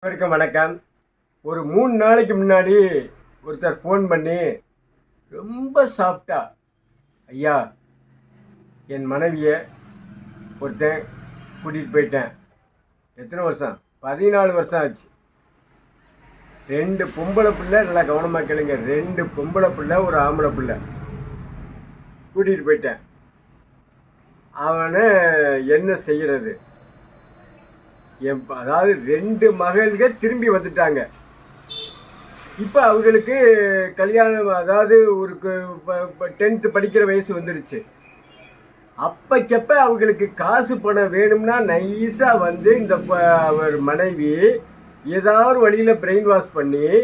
அனைவருக்கும் வணக்கம். ஒரு மூணு நாளைக்கு முன்னாடி ஒருத்தர் ஃபோன் பண்ணி ரொம்ப சாஃப்டா ஐயா என் மனைவியை ஒருத்தன் கூட்டிகிட்டு போயிட்டேன். எத்தனை வருஷம்? பதினாலு வருஷம் ஆச்சு. ரெண்டு பொம்பளை பிள்ளை நல்லா கவனமாக கேளுங்க. ரெண்டு பொம்பளை பிள்ளை ஒரு ஆம்பளை பிள்ளை. கூட்டிகிட்டு போயிட்டேன். அவனை என்ன செய்கிறது என் அதாவது ரெண்டு மகள்கள் திரும்பி வந்துட்டாங்க. இப்போ அவங்களுக்கு கல்யாணம் அதாவது ஒரு டென்த்து படிக்கிற வயசு வந்துருச்சு. அப்பக்கப்ப அவங்களுக்கு காசு பணம் வேணும்னா நைஸாக வந்து இந்த ப- அவர் மனைவி ஏதாவது வழியில் பிரெயின் வாஷ் பண்ணி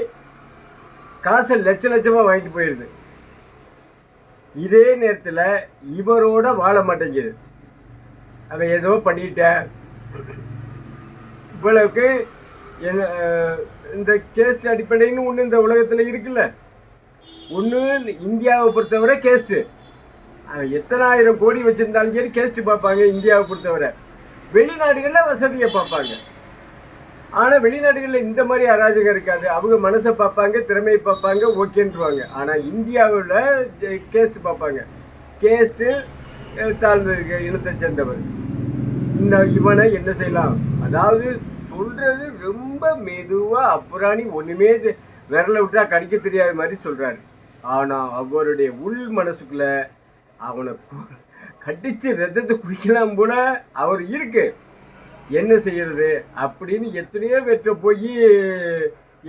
காசை லட்ச லட்சமாக வாங்கிட்டு போயிடுது இதே நேரத்தில் இவரோட வாழ மாட்டேங்குது. அவன் ஏதோ பண்ணிட்டேன். இவ்வளவுக்கு இந்த கேஸ்ட் அடிப்படைன்னு ஒன்று இந்த உலகத்தில் இருக்குல்ல. ஒன்று இந்தியாவை பொறுத்தவரை கேஸ்ட்டு எத்தனாயிரம் கோடி வச்சுருந்தாலும் சரி கேஸ்ட்டு பார்ப்பாங்க இந்தியாவை பொறுத்தவரை. வெளிநாடுகளில் வசதியை பார்ப்பாங்க. ஆனால் வெளிநாடுகளில் இந்த மாதிரி அராஜகம் இருக்காது. அவங்க மனசை பார்ப்பாங்க திறமையை பார்ப்பாங்க ஓகேன்றுவாங்க. ஆனால் இந்தியாவில் கேஸ்ட் பார்ப்பாங்க. கேஸ்ட்டு தாழ்ந்த இனத்தை சேர்ந்தவர். இந்த இவனை என்ன செய்யலாம்? அதாவது சொல்றது ரொம்ப மெதுவா அப்புறாணி ஒண்ணுமே விரல விட்டா கடிக்க தெரியாத மாதிரி சொல்றாரு. ஆனா அவருடைய உள் மனசுக்குள்ள அவனை கடிச்சு ரத்தத்தை குடிக்கலாம் போல அவர் இருக்கு. என்ன செய்யறது அப்படின்னு எத்தனையோ பேற்ற போய்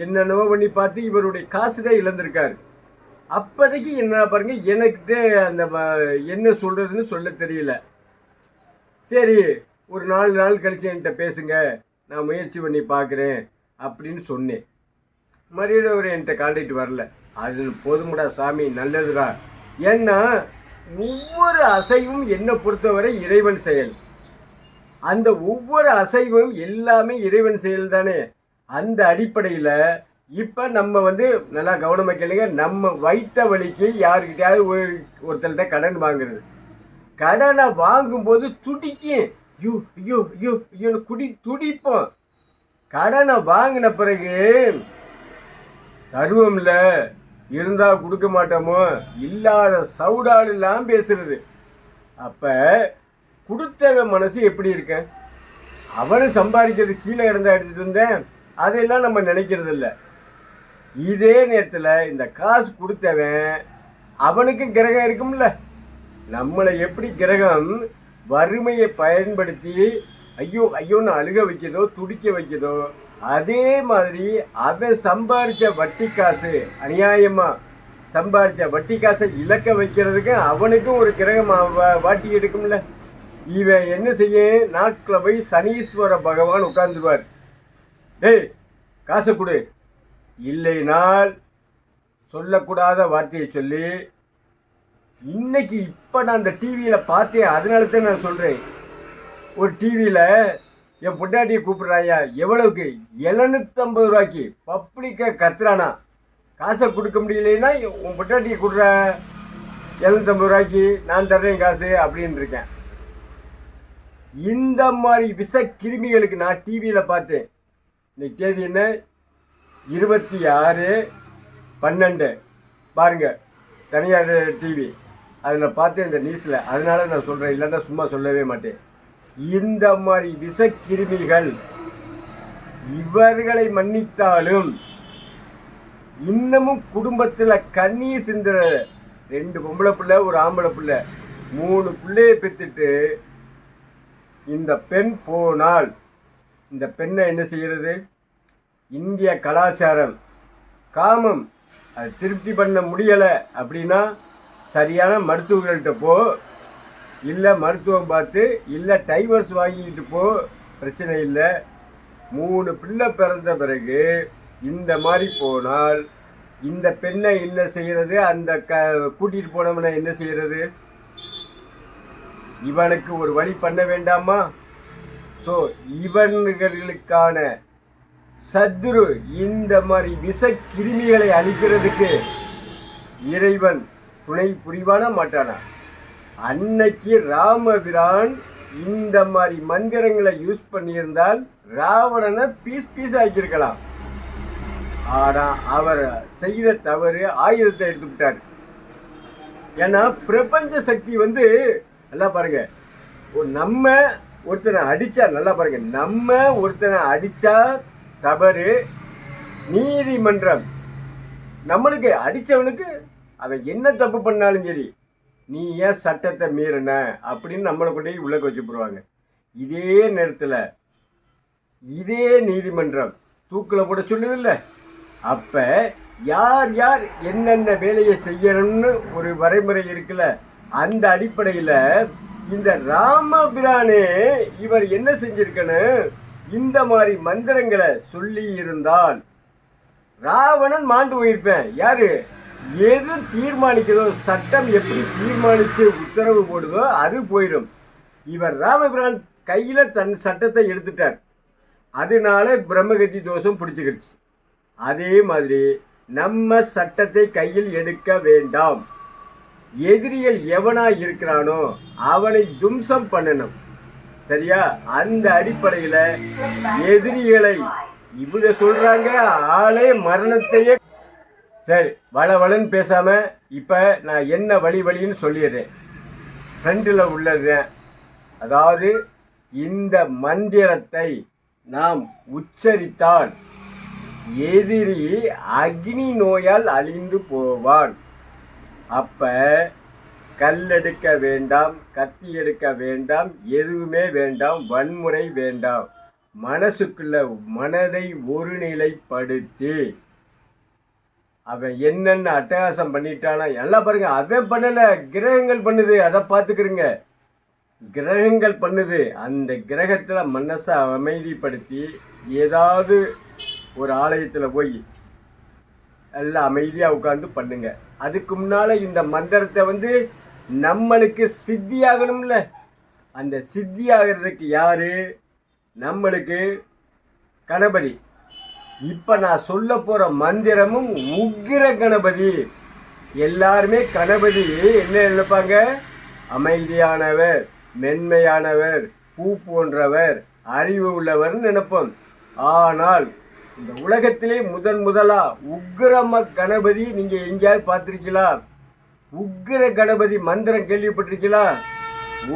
என்னென்னவோ பண்ணி பார்த்து இவருடைய காசு தான் இழந்திருக்காரு. அப்போதைக்கு என்ன பாருங்க எனக்கிட்ட அந்த என்ன சொல்றதுன்னு சொல்ல தெரியல. சரி ஒரு நாலு நாள் கழிச்சு என்கிட்ட பேசுங்க. நான் முயற்சி பண்ணி பார்க்குறேன் அப்படின்னு சொன்னேன். மறுபடியும் அவர் என்கிட்ட காண்டாக்ட் வரல. அது போதுமுடா சாமி நல்லதுடா. ஏன்னா ஒவ்வொரு அசைவும் என்னை பொறுத்தவரை இறைவன் செயல். அந்த ஒவ்வொரு அசைவும் எல்லாமே இறைவன் செயல் தானே. அந்த அடிப்படையில் இப்போ நம்ம வந்து நல்லா கவனமாக கேளுங்க. நம்ம வைத்த வழிக்கு யாருக்கிட்டையாவது ஒரு ஒருத்தர்கிட்ட கடன் வாங்குறது. கடனை வாங்கும்போது துடிக்கும். ஐயோ ஐயோ ஐயோ ஐயோன்னு குடி துடிப்போம். கடனை வாங்கின பிறகு தருவோம்ல இருந்தா கொடுக்க மாட்டோமோ? இல்லாத சவுடால் எல்லாம் பேசுறது. அப்ப கொடுத்தவன் மனசு எப்படி இருக்கேன் அவனு சம்பாதிக்கிறது கீழே இருந்தா எடுத்துட்டு இருந்தேன் அதையெல்லாம் நம்ம நினைக்கிறது இல்லை இதே நேரத்தில் இந்த காசு கொடுத்தவன் அவனுக்கும் கிரகம் இருக்கும்ல. நம்மளை எப்படி கிரகம் வறுமையை பயன்படுத்தி ஐயோ ஐயோன்னு அழுக வைக்கதோ துடிக்க வைக்கதோ அதே மாதிரி அவன் சம்பாரித்த வட்டி காசு அநியாயமாக சம்பாரித்த வட்டி காசை இழக்க வைக்கிறதுக்கு அவனுக்கும் ஒரு கிரகம் வாட்டி எடுக்கும்ல. இவன் என்ன செய்ய? நாட்களை போய் சனீஸ்வர பகவான் உட்கார்ந்துருவார். டேய் காசை கொடு. இல்லைனால் சொல்லக்கூடாத வார்த்தையை சொல்லி இன்னைக்கு இப்போ நான் அந்த டிவியில் பார்த்தேன் அதனால தான் நான் சொல்கிறேன் ஒரு டிவியில் என் பொண்டாட்டியை கூப்பிட்றாயா எவ்வளவுக்கு? எழுநூத்தம்பது ரூபாய்க்கு பப்ளிக்காக கத்துறானா? காசை கொடுக்க முடியலன்னா உன் பொட்டாட்டியை கொடுற. எழுநூத்தம்பது ரூபாய்க்கு நான் தர்றேன் காசு அப்படின்னு இருக்கேன். இந்த மாதிரி விஷ கிருமிகளுக்கு நான் டிவியில் பார்த்தேன். இன்னைக்கு தேதி என்ன? இருபத்தி ஆறு பன்னெண்டு. பாருங்கள் தனியார் டிவி அதில் பார்த்தேன் இந்த நியூஸில் அதனால நான் சொல்கிறேன் இல்லைன்னா சும்மா சொல்லவே மாட்டேன். இந்த மாதிரி விஷக்கிருமிகள் இவர்களை மன்னித்தாலும் இன்னமும் குடும்பத்தில் கண்ணீர் சிந்துற ரெண்டு பொம்பளை பிள்ளை ஒரு ஆம்பளை பிள்ளை மூணு பிள்ளையை பெற்றுட்டு இந்த பெண் போனால் இந்த பெண்ணை என்ன செய்கிறது இந்திய கலாச்சாரம் காமம். அது திருப்தி பண்ண முடியலை அப்படின்னா சரியான மருத்துவர்கள்ட்ட போ. இல்லை மருத்துவம் பார்த்து இல்லை டைவர்ஸ் வாங்கிக்கிட்டு போ. பிரச்சனை இல்லை. மூணு பிள்ளை பிறந்த பிறகு இந்த மாதிரி போனால் இந்த பெண்ணை என்ன செய்கிறது அந்த க கூட்டிகிட்டு போனவனை என்ன செய்கிறது இவனுக்கு ஒரு வழி பண்ண வேண்டாமா? ஸோ இவன்களுக்கான சத்துரு இந்த மாதிரி விஷ கிருமிகளை அழிக்கிறதுக்கு இறைவன் துணை புரிவானா மாட்டானா? அன்னைக்கு ராமபிரான் இந்த மாதிரி மந்திரங்களை யூஸ் பண்ணியிருந்தால் ராவணனை பீஸ் பீஸ் ஆக்கியிருக்கலாம். ஆனால் அவர் செய்த தவறு ஆயுதத்தை எடுத்து விட்டார். ஏன்னா பிரபஞ்ச சக்தி வந்து நல்லா பாருங்க. நம்ம ஒருத்தனை அடித்தா நல்லா பாருங்க. நம்ம ஒருத்தனை அடித்தா தவறு நீதிமன்றம். நம்மளுக்கு அடித்தவனுக்கு அவன் என்ன தப்பு பண்ணாலும் சரி நீ ஏன் சட்டத்தை மீறின அப்படின்னு நம்மளை கொண்டு போய் உள்ள வச்சு போடுவாங்க இதே நேரத்தில் இதே நீதிமன்றம் தூக்கில் போட சொல்லுதில்ல. அப்போ யார் யார் என்னென்ன வேலையை செய்யணும்னு ஒரு வரைமுறை இருக்குல்ல அந்த அடிப்படையில் இந்த ராமபிரானே இவர் என்ன செஞ்சிருக்கன்னு இந்த மாதிரி மந்திரங்களை சொல்லி இருந்தால் ராவணன் மாண்டு போயிருப்பேன். யாரு? எது தீர்மானிக்கிறதோ சட்டம் எப்படி தீர்மானித்து உத்தரவு போடுதோ அது போயிடும் இவர் ராமபிரான் கையில் தன் சட்டத்தை எடுத்துட்டார். அதனால பிரம்மகத்தி தோஷம் பிடிச்சிக்கிடுச்சு. அதே மாதிரி நம்ம சட்டத்தை கையில் எடுக்க வேண்டாம். எதிரிகள் எவனா இருக்கிறானோ அவனை தும்சம் பண்ணணும். சரியா? அந்த அடிப்படையில் எதிரிகளை இவங்க சொல்றாங்க ஆளே மரணத்தையே சரி வள வளன்னு பேசாமல் இப்போ நான் என்ன வழி வழின்னு சொல்லிடுறேன். ஃப்ரெண்டில் உள்ளது அதாவது இந்த மந்திரத்தை நாம் உச்சரித்தால் எதிரி அக்னி நோயால் அழிந்து போவான். அப்போ கல் எடுக்க வேண்டாம் கத்தி எடுக்க வேண்டாம் எதுவுமே வேண்டாம் வன்முறை வேண்டாம். மனசுக்குள்ள மனதை ஒருநிலைப்படுத்தி அவன் என்னென்ன அட்டகாசம் பண்ணிட்டானா எல்லாம் பாருங்க. அவன் பண்ணல கிரகங்கள் பண்ணுது. அதை பார்த்துக்கிறங்க. கிரகங்கள் பண்ணுது. அந்த கிரகத்தில் மனசை அமைதிப்படுத்தி ஏதாவது ஒரு ஆலயத்தில் போய் எல்லாம் அமைதியாக உட்காந்து பண்ணுங்க. அதுக்கு முன்னால் இந்த மந்திரத்தை வந்து நம்மளுக்கு சித்தி ஆகணும்ல அந்த சித்தி ஆகிறதுக்கு நம்மளுக்கு கணபதி. இப்போ நான் சொல்ல போகிற மந்திரமும் உக்கிர கணபதி. எல்லாருமே கணபதி. என்ன நினைப்பாங்க? அமைதியானவர் மென்மையானவர் பூ போன்றவர் அறிவு உள்ளவர்னு நினைப்போம். ஆனால் இந்த உலகத்திலே முதன் முதலா உக்ரம கணபதி நீங்கள் எங்கேயாவது பார்த்துருக்கீங்களா? உக்கிர கணபதி மந்திரம் கேள்விப்பட்டிருக்கீங்களா?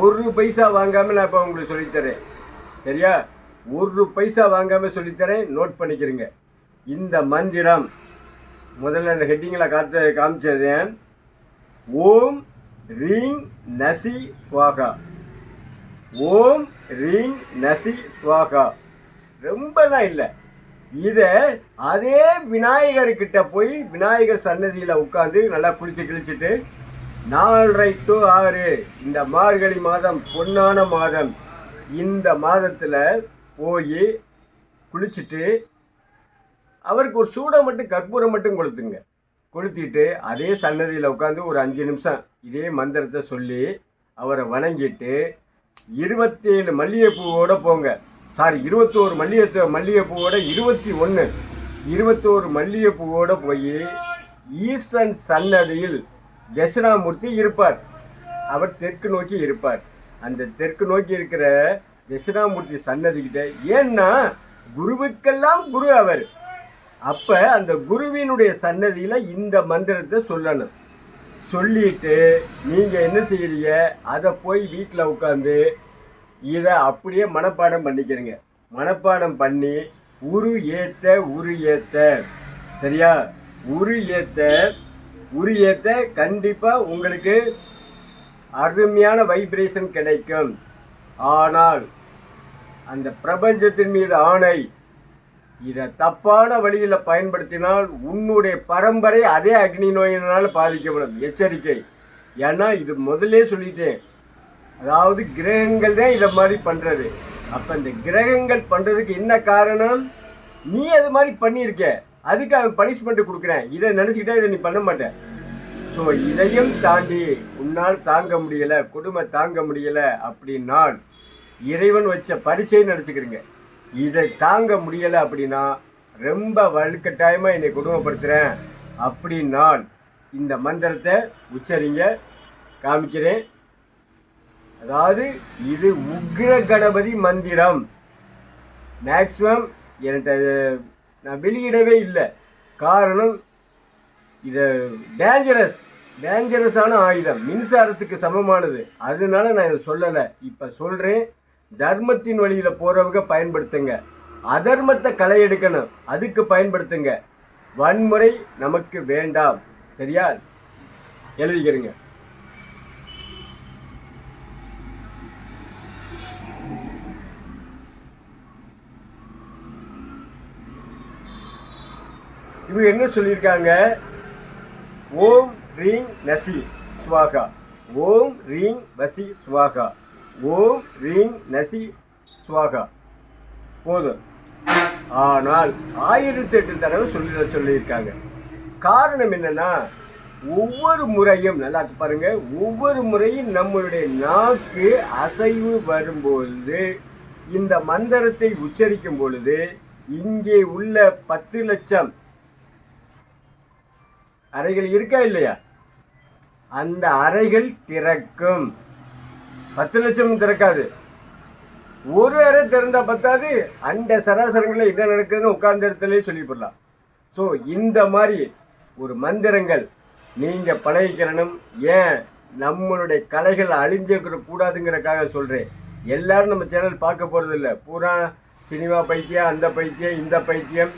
ஒரு பைசா வாங்காமல் நான் இப்போ உங்களுக்கு சொல்லித்தரேன் சரியா? ஒரு பைசா வாங்காமல் சொல்லித்தரேன் நோட் பண்ணிக்கிறேங்க. இந்த மந்திரம் முதல்ல இந்த ஹெட்டிங்கில் காத்து காமிச்சது ஓம் ரீங் நசி ஸ்வாகா ஓம் ரீங் நசி ஸ்வாகா ரொம்பலாம் இல்லை. இதை அதே விநாயகர்கிட்ட போய் விநாயகர் சன்னதியில் உட்காந்து நல்லா குளிச்சு கிழிச்சிட்டு நாலரை டு ஆறு இந்த மார்கழி மாதம் பொன்னான மாதம் இந்த மாதத்தில் போய் குளிச்சுட்டு அவருக்கு ஒரு சூடாக மட்டும் கற்பூரம் மட்டும் கொளுத்துங்க. கொளுத்திட்டு அதே சன்னதியில் உட்காந்து ஒரு அஞ்சு நிமிஷம் இதே மந்திரத்தை சொல்லி அவரை வணங்கிட்டு இருபத்தேழு மல்லிகைப்பூவோட போங்க. சாரி இருபத்தோரு மல்லிகை மல்லிகைப்பூவோட இருபத்தி ஒன்று இருபத்தோரு மல்லிகைப்பூவோட போய் ஈசன் சன்னதியில் தட்சிணாமூர்த்தி இருப்பார். அவர் தெற்கு நோக்கி இருப்பார். அந்த தெற்கு நோக்கி இருக்கிற தட்சிணாமூர்த்தி சன்னதிக்கிட்ட ஏன்னா குருவுக்கெல்லாம் குரு அவர். அப்போ அந்த குருவினுடைய சன்னதியில் இந்த மந்திரத்தை சொல்லணும். சொல்லிட்டு நீங்கள் என்ன செய்கிறீங்க அதை போய் வீட்டில் உட்காந்து இதை அப்படியே மனப்பாடம் பண்ணிக்கிறீங்க. மனப்பாடம் பண்ணி உரு ஏத்த உரு ஏத்த. சரியா? உரு ஏத்த உரு ஏத்த கண்டிப்பாக உங்களுக்கு அருமையான வைப்ரேஷன் கிடைக்கும். ஆனால் அந்த பிரபஞ்சத்தின் மீது ஆணை. இதை தப்பான வழியில் பயன்படுத்தினால் உன்னுடைய பரம்பரை அதே அக்னி நோயினால் பாதிக்கப்படும். எச்சரிக்கை. ஏன்னா இது முதல்லே சொல்லிட்டேன். அதாவது கிரகங்கள் தான் இதை மாதிரி பண்ணுறது அப்போ இந்த கிரகங்கள் பண்ணுறதுக்கு என்ன காரணம்? நீ அது மாதிரி பண்ணியிருக்க. அதுக்கு அவன் பனிஷ்மெண்ட் கொடுக்குறேன். இதை நினச்சிக்கிட்டே இதை நீ பண்ண மாட்டேன் ஸோ இதையும் தாண்டி உன்னால் தாங்க முடியலை குடும்பம் தாங்க முடியலை அப்படின்னால் இறைவன் வச்ச பரீட்சைன்னு நினச்சிக்கிறீங்க. இதை தாங்க முடியலை அப்படின்னா ரொம்ப வலுக்கட்டாயமாக என்னை குடும்பப்படுத்துகிறேன் அப்படின்னால் இந்த மந்திரத்தை உச்சரிங்க காமிக்கிறேன். அதாவது இது உக்ர கணபதி மந்திரம். மேக்ஸிமம் என்கிட்ட நான் வெளியிடவே இல்லை. காரணம் இது டேஞ்சரஸ் டேஞ்சரஸான ஆயுதம். மின்சாரத்துக்கு சமமானது. அதனால நான் இதை சொல்லலை. இப்போ சொல்கிறேன் தர்மத்தின் வழியில் போகிறவங்க பயன்படுத்துங்க. அதர்மத்தை களை எடுக்கணும். அதுக்கு பயன்படுத்துங்க. வன்முறை நமக்கு வேண்டாம். சரியா? எழுதிக்கிறீங்க. இவங்க என்ன சொல்லியிருக்காங்க? ஓம் ரீங் நசி சுவாகா. ஓம் ரீங் வசி சுவாகா. ஓம் ரீம் நசி சுவாகா. போதும். ஆனால் ஆயிரத்தி எட்டு தடவை சொல்லி சொல்லியிருக்காங்க. காரணம் என்னன்னா ஒவ்வொரு முறையும் நல்லா பாருங்க ஒவ்வொரு முறையும் நம்மளுடைய நாக்கு அசைவு வரும்பொழுது இந்த மந்திரத்தை உச்சரிக்கும் பொழுது இங்கே உள்ள பத்து லட்சம் அறைகள் இருக்கா இல்லையா? அந்த அறைகள் திறக்கும். பத்து லட்சம் திறக்காது. ஒரு அறை திறந்தா பத்தாது அண்ட சராசரங்களில் என்ன நடக்குதுன்னு உட்கார்ந்த இடத்துலயே சொல்லிவிடலாம் ஸோ இந்த மாதிரி ஒரு மந்திரங்கள் நீங்கள் பழகிக்கிறனும் ஏன்? நம்மளுடைய கலைகள் அழிஞ்சிருக்கிற கூடாதுங்கிறக்காக சொல்கிறேன் எல்லாரும் நம்ம சேனல் பார்க்க போகிறது இல்லை பூரா சினிமா பைத்தியம் அந்த பைத்தியம் இந்த பைத்தியம்.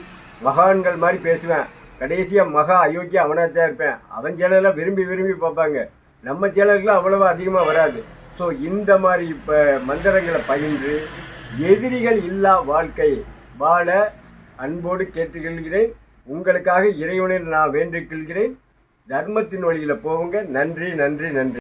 மகான்கள் மாதிரி பேசுவேன். கடைசியாக மகா அயோக்கியம் அவனாக தான் இருப்பேன். அவன் சேனலாம் விரும்பி விரும்பி பார்ப்பாங்க. நம்ம சேனலுக்குலாம் அவ்வளோவா அதிகமாக வராது. ஸோ இந்த மாதிரி இப்போ மந்திரங்களை பயின்று எதிரிகள் இல்லா வாழ்க்கை வாழ அன்போடு கேட்டுக்கொள்கிறேன். உங்களுக்காக இறைவனை நான் வேண்டிக் கொள்கிறேன். தர்மத்தின் வழியில் போவுங்க நன்றி நன்றி நன்றி.